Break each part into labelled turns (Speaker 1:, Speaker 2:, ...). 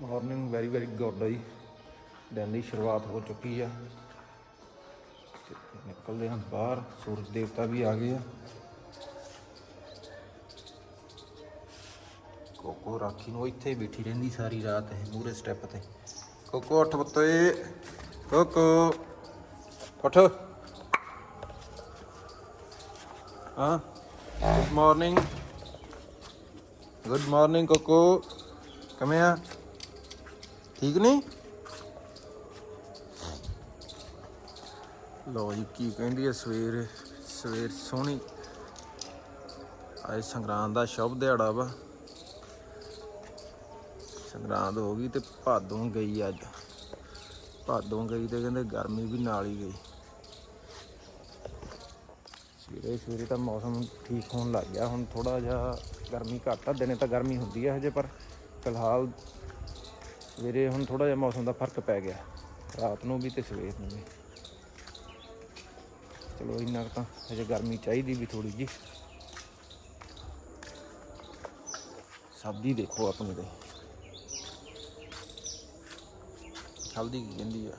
Speaker 1: Morning very very good ਆ ਜੀ ਦਿਨ ਦੀ ਸ਼ੁਰੂਆਤ ਹੋ ਚੁੱਕੀ ਆ। ਨਿਕਲਦੇ ਹਾਂ ਬਾਹਰ। ਸੂਰਜ ਦੇਵਤਾ ਵੀ ਆ ਗਏ ਆ। ਕੋਕੋ ਰਾਖੀ ਨੂੰ ਇੱਥੇ ਬੈਠੀ ਰਹਿੰਦੀ ਸਾਰੀ ਰਾਤ, ਇਹ ਮੂਰੇ ਸਟੈਪ ਤੇ। ਕੋਕੋ, ਉੱਠ ਪੁੱਤੇ ਕੋਕੋ, ਉੱਠ। ਹਾਂ। Good morning good morning Coco. ਕਮੇ ਆ? ਠੀਕ ਨਹੀਂ? ਲੋ ਜੀ, ਕੀ ਕਹਿੰਦੀ ਹੈ ਸਵੇਰ ਸਵੇਰ ਸੋਹਣੀ। ਅੱਜ ਸੰਗਰਾਂਦ ਦਾ ਸ਼ੁਭ ਦਿਹਾੜਾ ਵਾ। ਸੰਗਰਾਂਦ ਹੋ ਗਈ ਤੇ ਭਾਦੋਂ ਗਈ ਅੱਜ। ਭਾਦੋਂ ਗਈ ਤੇ ਕਹਿੰਦੇ ਗਰਮੀ ਵੀ ਨਾਲ ਹੀ ਗਈ। ਸਵੇਰੇ ਸਵੇਰੇ ਤਾਂ ਮੌਸਮ ਠੀਕ ਹੋਣ ਲੱਗ ਗਿਆ। ਹੁਣ ਥੋੜਾ ਜਿਹਾ ਗਰਮੀ ਘੱਟ ਆ, ਦਿਨੇ ਤਾਂ ਗਰਮੀ ਹੁੰਦੀ ਆ ਹਜੇ, ਪਰ ਫਿਲਹਾਲ ਸਵੇਰੇ ਹੁਣ ਥੋੜਾ ਜਿਹਾ ਮੌਸਮ ਦਾ ਫ਼ਰਕ ਪੈ ਗਿਆ। ਰਾਤ ਨੂੰ ਵੀ ਤੇ ਸਵੇਰ ਨੂੰ ਵੀ। ਚਲੋ ਇੰਨਾ ਕੁ ਤਾਂ ਹਜੇ ਗਰਮੀ ਚਾਹੀਦੀ ਵੀ ਥੋੜੀ ਜੀ ਸਬਜ਼ੀ ਦੇਖੋ ਆਪਣੇ ਤੇ। ਹਲਦੀ ਕੀ ਕਹਿੰਦੀ ਆ।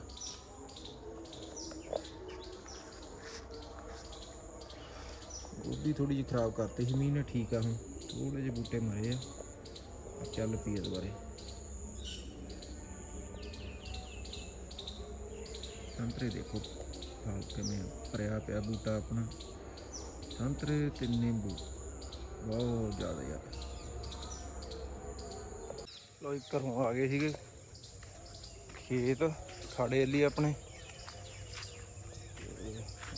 Speaker 1: ਗੋਭੀ ਥੋੜੀ ਜਿਹੀ ਖਰਾਬ ਕਰਤੀ ਸੀ, ਮੀਂਹ ਨੇ ਠੀਕ ਆ ਹੁਣ। ਥੋੜੇ ਜਿਹੇ ਬੂਟੇ ਮਰੇ ਆ। ਚੱਲ ਪਈ ਆ ਦੁਬਾਰੇ ਸੰਤਰੇ ਦੇਖੋ। ਫਲ ਕਿਵੇਂ ਭਰਿਆ ਪਿਆ ਬੂਟਾ ਆਪਣਾ। ਸੰਤਰੇ ਤੇ ਨਿੰਬੂ। ਬਹੁਤ ਜ਼ਿਆਦਾ ਯਾਰ। ਲੋ ਇੱਕ ਘਰੋਂ ਆ ਗਏ ਸੀਗੇ। ਖੇਤ, ਖਾੜੇ ਲਈ ਆਪਣੇ।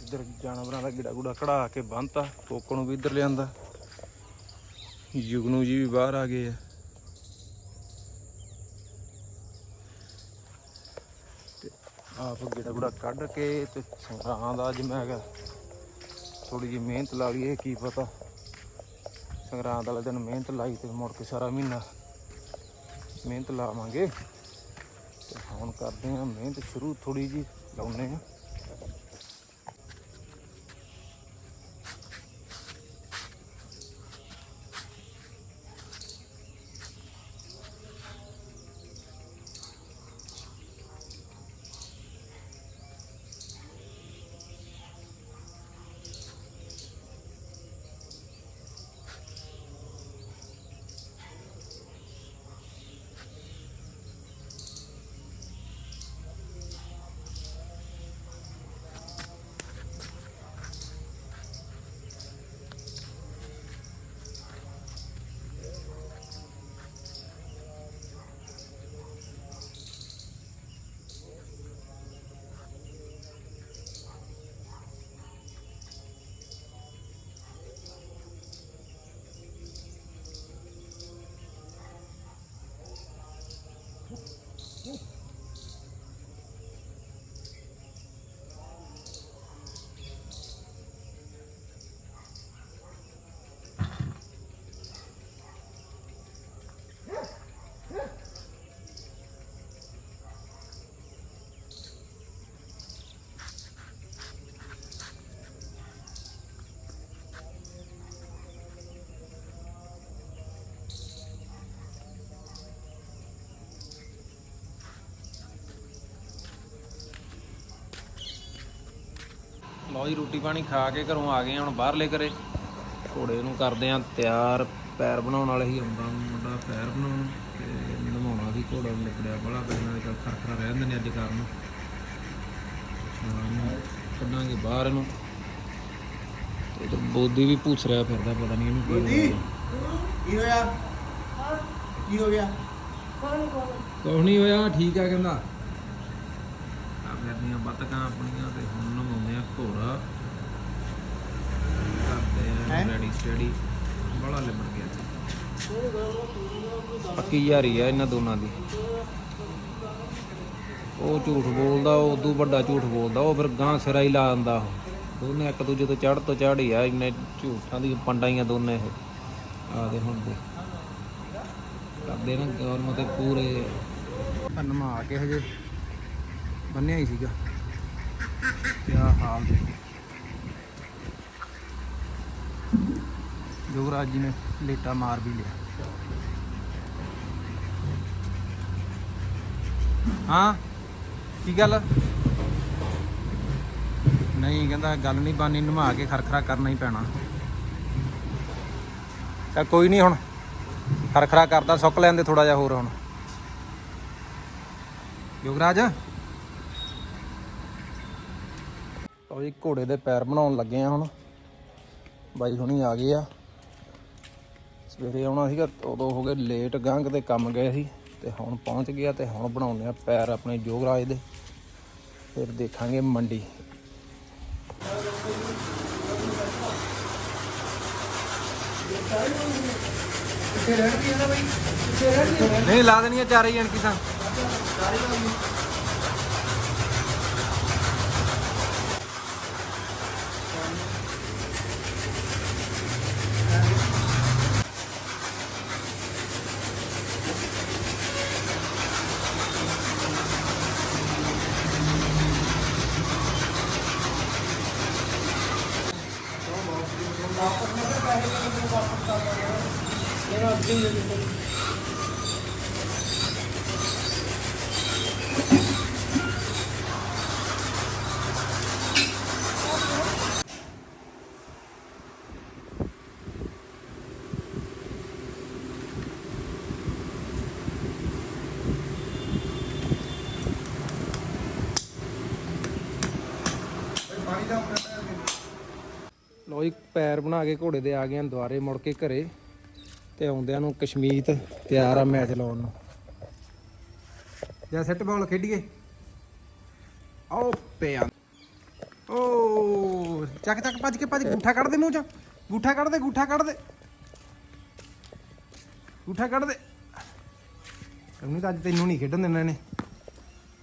Speaker 1: ਇੱਧਰ ਜਾਨਵਰਾਂ ਦਾ ਗਿੜਾ ਗੁੜਾ ਕਢਾ ਕੇ ਬੰਨਤਾ। ਕੋਕੋ ਨੂੰ ਵੀ ਇੱਧਰ ਲਿਆਂਦਾ। ਜੁਗਨੂ ਜੀ ਵੀ ਬਾਹਰ ਆ ਗਏ ਆ। ਆਪ ਗੇੜਾ ਗੁੜਾ ਕੱਢ ਕੇ ਤੇ ਸੰਗਰਾਂ ਦਾ ਜਿਵੇਂ ਮੈਂ ਕਿਹਾ ਥੋੜੀ ਜਿਹੀ ਮਿਹਨਤ ਲਾ ਲਈਏ, ਕੀ ਪਤਾ। ਸੰਗਰਾਂਦ ਵਾਲੇ ਦਿਨ ਮਿਹਨਤ ਲਾਈ ਤੇ ਮੁੜ ਕੇ ਸਾਰਾ ਮਹੀਨਾ ਮਿਹਨਤ ਲਾਵਾਂਗੇ। ਤੇ ਹੁਣ ਕਰਦੇ ਆ ਮਿਹਨਤ ਸ਼ੁਰੂ ਥੋੜੀ ਜੀ ਲਾਉਨੇ ਆ ਲਓ ਜੀ ਰੋਟੀ ਪਾਣੀ ਖਾ ਕੇ ਘਰੋਂ ਆ ਗਏ ਹੁਣ ਬਾਹਰਲੇ ਘਰੇ। ਘੋੜੇ ਨੂੰ ਕਰਦੇ ਆ ਤਿਆਰ ਪੈਰ ਬਣਾਉਣ ਵਾਲੇ ਹੀ ਆਉਂਦਾ ਮੁੰਡਾ ਪੈਰ ਬਣਾਉਣ ਤੇ ਨਮਾਉਣਾ ਵੀ ਘੋੜਾ ਨੂੰ ਲਿਕੜਿਆ ਬੜਾ ਪੈਣਾ ਚੱਲ ਖਰਖਰਾ ਰਹਿ ਜਾਂਦੇ ਨੇ ਅੱਜ ਕਾਰਨ ਨੂੰ। ਕੱਢਾਂਗੇ ਬਾਹਰ ਇਹਨੂੰ। ਤੇ ਬੋਦੀ ਵੀ ਪੁੱਛ ਰਿਹਾ ਫਿਰਦਾ ਪਤਾ ਨਹੀਂ ਇਹਨੂੰ ਕੀ
Speaker 2: ਹੋਇਆ। ਕੀ ਹੋ ਗਿਆ?
Speaker 1: ਨਹੀਂ ਹੋਇਆ ਠੀਕ ਆ ਕਹਿੰਦਾ। ਆ ਫਿਰਦੀਆਂ ਬਤਕਾਂ ਆਪਣੀਆਂ ਤੇ ਹੁਣ ਨਮਾਉਂਦੇ ਆ। ਘੋੜਾ ਕਰਦੇ ਆ
Speaker 2: ਹੈਂ?
Speaker 1: ਰੈਡੀ ਸਟੱਡੀ ਬੜਾ ਲਿਬੜ ਗਿਆ ਪੱਕੀ ਯਾਰੀ ਆ ਇਹਨਾਂ ਦੋਨਾਂ ਦੀ। ਉਹ ਝੂਠ ਬੋਲਦਾ ਉਹ ਉਦੋਂ ਵੱਡਾ ਝੂਠ ਬੋਲਦਾ ਉਹ ਫਿਰ ਗਾਂ ਸਿਰਾ ਹੀ ਲਾ ਦਿੰਦਾ ਉਹ। ਦੋਨੇ ਇੱਕ ਦੂਜੇ ਤੋਂ ਚੜ੍ਹ ਤੋਂ ਚੜ੍ਹ ਹੀ ਆ ਇੰਨੇ ਝੂਠਾਂ ਦੀ ਪੰਡਾਈਆਂ ਦੋਨੇ ਇਹ। ਆਦੇ ਹੁਣ ਦੇ। ਕਰਦੇ ਨਾ ਗੌਰਮੈਂਟ ਤੇ ਪੂਰੇ। ਨਮਾ ਕੇ ਹਜੇ। ਬੰਨਿਆ ਹੀ ਸੀਗਾ। ਕਿਆ ਹਾਲ ਦੇਖੋ ਯੁਵਰਾਜ ਜੀ ਨੇ ਲੇਟਾ ਮਾਰ ਵੀ ਲਿਆ। ਹਾਂ? ਕੀ ਗੱਲ? ਨਹੀਂ, ਕਹਿੰਦਾ ਗੱਲ ਨਹੀਂ ਬਾਨੀ ਨਿਭਾ ਕੇ ਖਰਖਰਾ ਕਰਨਾ ਹੀ ਪੈਣਾ। ਚੱਲ ਕੋਈ ਨਹੀਂ ਹੁਣ। ਖਰਖਰਾ ਕਰਦਾ, ਸੁੱਕ ਲੈਂਦੇ ਥੋੜਾ ਜਿਹਾ ਹੋਰ ਹੁਣ। ਯੁਵਰਾਜ ਲਓ ਜੀ ਘੋੜੇ ਦੇ ਪੈਰ ਬਣਾਉਣ ਲੱਗੇ ਆ ਹੁਣ। ਬਾਈ ਹੁਣੀ ਆ ਗਏ ਆ। ਸਵੇਰੇ ਆਉਣਾ ਸੀਗਾ ਉਦੋਂ ਹੋ ਗਏ ਲੇਟ ਗੰਗ ਤੇ ਕੰਮ ਗਏ ਸੀ ਤੇ ਹੁਣ ਪਹੁੰਚ ਗਿਆ ਤੇ ਹੁਣ ਬਣਾਉਂਦੇ ਆ ਪੈਰ ਆਪਣੇ ਯੋਗਰਾਜ ਦੇ। ਫਿਰ ਦੇਖਾਂਗੇ ਮੰਡੀ। ਨਹੀਂ ਲਾ ਦੇਣੀਆਂ ਚਾਰੇ ਹੀ ਅਣਕੀ ਲੋ ਇੱਕ ਪੈਰ ਬਣਾ ਕੇ ਘੋੜੇ ਦੇ ਆ ਗਏ ਆਂ ਦੁਆਰੇ ਮੁੜ ਕੇ ਘਰੇ। ਤੇ ਆਉਂਦਿਆਂ ਨੂੰ ਕਸ਼ਮੀਰ ਤਿਆਰ ਆ ਮੈਚ ਲਾਉਣ ਨੂੰ। ਜਾਂ ਸੈੱਟ ਬਾਲ ਖੇਡੀਏ। ਆਓ ਪਿਆ। ਓ ਚੱਕ ਚੱਕ ਭੱਜ ਕੇ ਭੱਜ ਗੂਠਾ ਕੱਢ ਦੇ ਮੂੰਹ ਚ। ਗੂਠਾ ਕੱਢ ਦੇ ਗੂਠਾ ਕੱਢ ਦੇ। ਗੂਠਾ ਕੱਢ ਦੇ। ਕੰਨੀ ਤਾਂ ਅੱਜ ਤੈਨੂੰ ਨਹੀਂ ਖੇਡਣ ਦੇਣਾ ਇਹਨੇ।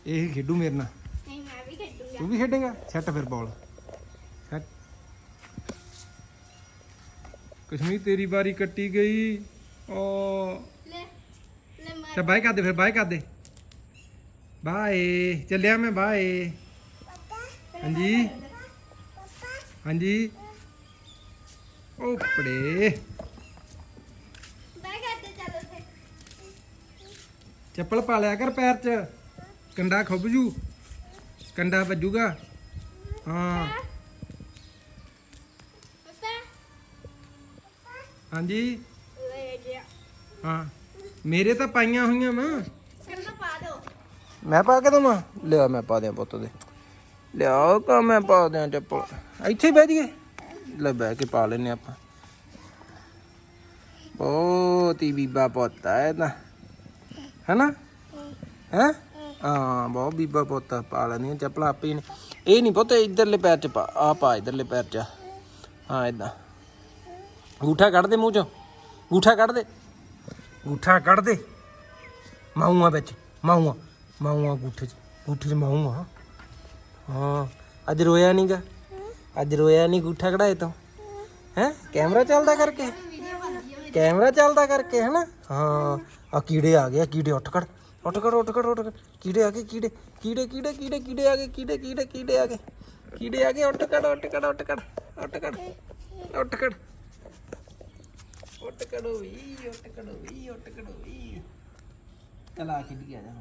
Speaker 1: ਇਹ ਖੇਡੂ ਮੇਰੇ ਨਾਲ।
Speaker 3: ਨਹੀਂ ਮੈਂ ਵੀ ਖੇਡੂੰਗਾ।
Speaker 1: ਤੂੰ ਵੀ ਖੇਡੇਗਾ? ਸੈੱਟ ਫਿਰ ਬਾਲ ਕਸ਼ਮੀਰ ਤੇਰੀ ਵਾਰੀ ਕੱਟੀ ਗਈ। ਓ।
Speaker 3: ਲੈ ਲੈ ਮਾਰ।
Speaker 1: ਚਾ ਬਾਏ ਕਰ ਦੇ ਫਿਰ ਬਾਏ ਕਰ ਦੇ ਬਾਏ। ਚੱਲਿਆ ਮੈਂ ਬਾਏ। ਹਾਂਜੀ। ਹਾਂਜੀ।
Speaker 3: ਕਰਦੇ ਚੱਲ ਉੱਥੇ
Speaker 1: ਚੱਪਲ ਪਾ ਲਿਆ ਕਰ ਪੈਰ 'ਚ। ਕੰਡਾ ਖੁੱਭ ਜੂ। ਕੰਡਾ ਵੱਜੂਗਾ। ਹਾਂ? ਹਾਂਜੀ।
Speaker 3: ਲੈ ਗਿਆ
Speaker 1: ਹਾਂ। ਮੇਰੇ ਤਾਂ ਪਾਈਆਂ ਹੋਈਆਂ ਵਾ।
Speaker 3: ਕੰਨਾ ਪਾ ਦੋ।
Speaker 1: ਮੈਂ ਪਾ ਕੇ ਦਵਾਂ? ਲਿਆ ਮੈਂ ਪਾ ਦਿਆਂ ਪੁੱਤ ਦੇ। ਲਿਆ ਕਾ ਮੈਂ ਪਾ ਦਿਆਂ ਚੱਪਲ। ਇੱਥੇ ਹੀ ਬਹਿ ਜੀਏ ਲੈ ਬਹਿ ਕੇ ਪਾ ਲੈਨੇ ਆਪਾਂ। ਬਹੁਤ ਹੀ ਬੀਬਾ ਪੁੱਤ ਹੈ ਨਾ ਹੈਨਾ? ਹੈ? ਹਾਂ ਬਹੁਤ ਬੀਬਾ ਪੁੱਤ ਪਾ ਲੈਂਦੀਆਂ ਚੱਪਲਾਂ ਆਪੇ ਹੀ ਨੇ। ਇਹ ਨਹੀਂ ਪੁੱਤ ਇਧਰਲੇ ਪੈਰ ਚ ਪਾ। ਆ ਪਾ ਇਧਰਲੇ ਪੈਰ ਚ। ਹਾਂ ਇਦਾਂ। ਗੂਠਾ ਕੱਢ ਦੇ ਮੂੰਹ ਚੋਂ ਗੂਠਾ ਕੱਢ ਦੇ ਗੂਠਾ ਕੱਢ ਦੇ ਮਾਊਆ ਵਿੱਚ ਮਾਊਆ ਮਾਊਆ ਗੂਠੇ ਚ ਗੂਠੇ ਚ ਮਾਊਆ ਹਾਂ ਅੱਜ ਰੋਇਆ ਨਹੀਂਗਾ ਅੱਜ ਰੋਇਆ ਨਹੀਂ ਗੂਠਾ ਕਢਾਏ ਤੋਂ ਹੈ ਕੈਮਰਾ ਚੱਲਦਾ ਕਰਕੇ ਕੈਮਰਾ ਚੱਲਦਾ ਕਰਕੇ ਹੈ ਨਾ ਹਾਂ ਆ ਕੀੜੇ ਆ ਗਏ ਆ ਕੀੜੇ ਉੱਠ ਖੜ ਉੱਠ ਖੜ ਉੱਠ ਖੜ ਉੱਠ ਖੜ ਕੀੜੇ ਆ ਗਏ ਕੀੜੇ ਕੀੜੇ ਕੀੜੇ ਕੀੜੇ ਕੀੜੇ ਆ ਗਏ ਕੀੜੇ ਕੀੜੇ ਕੀੜੇ ਆ ਗਏ ਕੀੜੇ ਆ ਗਏ ਉੱਠ ਖੜ ਉੱਠ ਖੜ ਉੱਠ ਖੜ ਉੱਠ ਖੜ ਉੱਠ ਖੜ ਉੱਠ ਖੜੋ ਵੀ ਉੱਠ ਖੜੋ ਵੀ। ਚਲਾ ਖੇਡ ਗਿਆ ਜਾ।